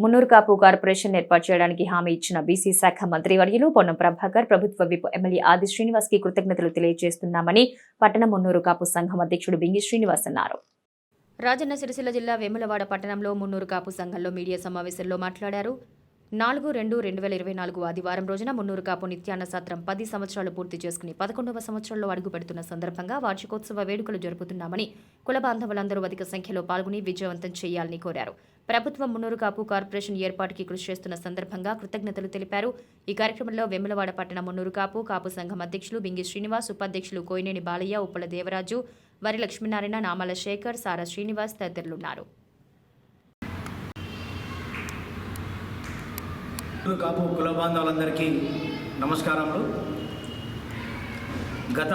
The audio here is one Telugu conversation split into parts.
మున్నూరు కాపు కార్పొరేషన్ ఏర్పాటు చేయడానికి హామీ ఇచ్చిన బీసీ శాఖ మంత్రి వర్యులు పొన్నం ప్రభాకర్ ప్రభుత్వ విప్ ఎమ్మెల్యే ఆది శ్రీనివాస్కి కృతజ్ఞతలు తెలియజేస్తున్నామని పట్టణ మున్నూరు కాపు సంఘం అధ్యక్షుడు బింగి శ్రీనివాస్ అన్నారు. రాజన్న సిరిసిల్ల జిల్లా వేములవాడ పట్టణంలో మున్నూరు కాపు సంఘంలో మీడియా సమావేశంలో మాట్లాడారు. నాలుగు రెండు రెండు వేల ఇరవై నాలుగు ఆదివారం రోజున మున్నూరు కాపు నిత్యాన్న సత్రం పది సంవత్సరాలు పూర్తి చేసుకుని పదకొండవ సంవత్సరంలో అడుగుపెడుతున్న సందర్భంగా వార్షికోత్సవ వేడుకలు జరుపుతున్నామని కుల బాంధవులందరూ అధిక సంఖ్యలో పాల్గొని విజయవంతం చేయాలని కోరారు. ప్రభుత్వం మున్నూరు కాపు కార్పొరేషన్ ఏర్పాటుకి కృషి చేస్తున్న సందర్భంగా కృతజ్ఞతలు తెలిపారు. ఈ కార్యక్రమంలో వెములవాడ పట్టణ మున్నూరు కాపు కాపు సంఘం అధ్యక్షులు బింగి శ్రీనివాస్ ఉపాధ్యక్షులు కోయినేని బాలయ్య ఉప్పల దేవరాజు వరి లక్ష్మీనారాయణ నామాల శేఖర్ సారా శ్రీనివాస్ తదితరులున్నారు. కాపు కుల బాంధవులందరికీ నమస్కారములు. గత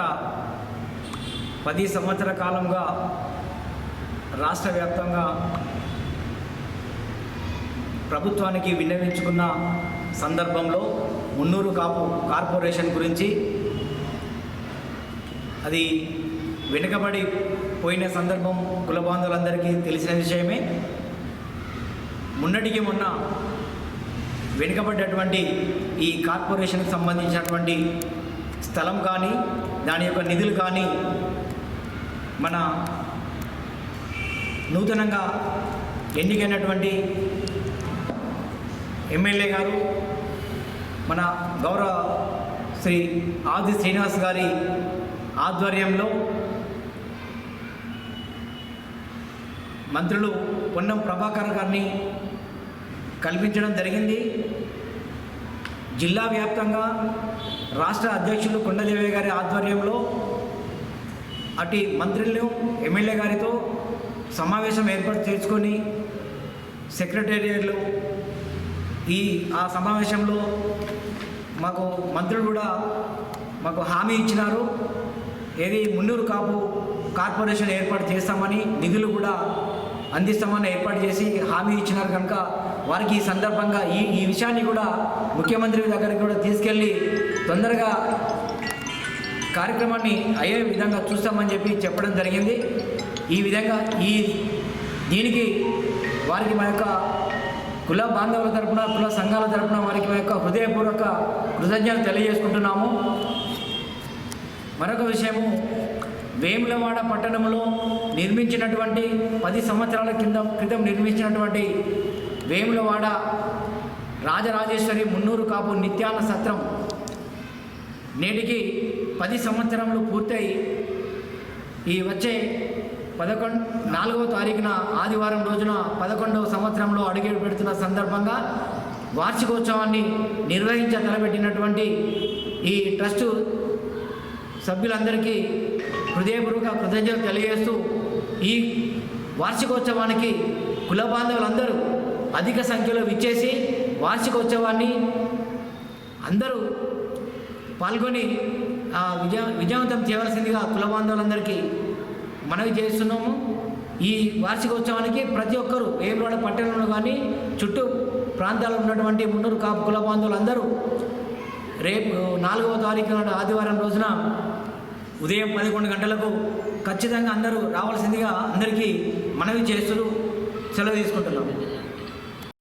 పది సంవత్సర కాలంగా రాష్ట్ర వ్యాప్తంగా ప్రభుత్వానికి విన్నవించుకున్న సందర్భంలో మున్నూరు కాపు కార్పొరేషన్ గురించి అది వెనుకబడి పోయిన సందర్భం కులబాంధులందరికీ తెలిసిన విషయమే. మున్నటికి మొన్న వెనుకబడ్డటువంటి ఈ కార్పొరేషన్కి సంబంధించినటువంటి స్థలం కానీ దాని యొక్క నిధులు కానీ మన నూతనంగా ఎన్నికైనటువంటి ఎమ్మెల్యే గారు మన గౌరవ శ్రీ ఆది శ్రీనివాస్ గారి ఆధ్వర్యంలో మంత్రులు పొన్నం ప్రభాకర్ గారిని కల్పించడం జరిగింది. జిల్లా వ్యాప్తంగా రాష్ట్ర అధ్యక్షులు కొండదేవయ్య గారి ఆధ్వర్యంలో అటు మంత్రులను ఎమ్మెల్యే గారితో సమావేశం ఏర్పాటు చేసుకొని సెక్రటేరియట్లు ఈ ఆ సమావేశంలో మాకు మంత్రులు కూడా మాకు హామీ ఇచ్చినారు. ఏది మున్నూరు కాపు కార్పొరేషన్ ఏర్పాటు చేస్తామని నిధులు కూడా అందిస్తామని ఏర్పాటు చేసి హామీ ఇచ్చినారు కనుక వారికి ఈ సందర్భంగా ఈ ఈ విషయాన్ని కూడా ముఖ్యమంత్రి దగ్గరికి కూడా తీసుకెళ్ళి తొందరగా కార్యక్రమాన్ని అయ్యే విధంగా చూస్తామని చెప్పి చెప్పడం జరిగింది. ఈ విధంగా ఈ దీనికి వారికి మా యొక్క కుల బాంధవుల తరపున కుల సంఘాల తరపున వారికి యొక్క హృదయపూర్వక కృతజ్ఞతలు తెలియజేసుకుంటున్నాము. మరొక విషయము వేములవాడ పట్టణంలో నిర్మించినటువంటి పది సంవత్సరాల కింద క్రితం నిర్మించినటువంటి వేములవాడ రాజరాజేశ్వరి మున్నూరు కాపు నిత్యాల సత్రం నేటికి పది సంవత్సరములు పూర్తయి ఈ వచ్చే పదకొండు నాలుగవ తారీఖున ఆదివారం రోజున పదకొండవ సంవత్సరంలో అడుగు పెడుతున్న సందర్భంగా వార్షికోత్సవాన్ని నిర్వహించ తలపెట్టినటువంటి ఈ ట్రస్టు సభ్యులందరికీ హృదయపూర్వక కృతజ్ఞతలు తెలియజేస్తూ ఈ వార్షికోత్సవానికి కుల బాంధవులందరూ అధిక సంఖ్యలో విచ్చేసి వార్షికోత్సవాన్ని అందరూ పాల్గొని ఆ విజయ విజయవంతం చేయవలసిందిగా కుల బాంధవులందరికీ మనవి చేస్తున్నాము. ఈ వార్షికోత్సవానికి ప్రతి ఒక్కరూ వేములవాడ పట్టణంలో కానీ చుట్టూ ప్రాంతాల్లో ఉన్నటువంటి మున్నూరు కాపు కుల బాంధవులందరూ రేపు నాలుగవ తారీఖు నాడు ఆదివారం రోజున ఉదయం పదకొండు గంటలకు ఖచ్చితంగా అందరూ రావాల్సిందిగా అందరికీ మనవి చేస్తూ సెలవు తీసుకుంటున్నాం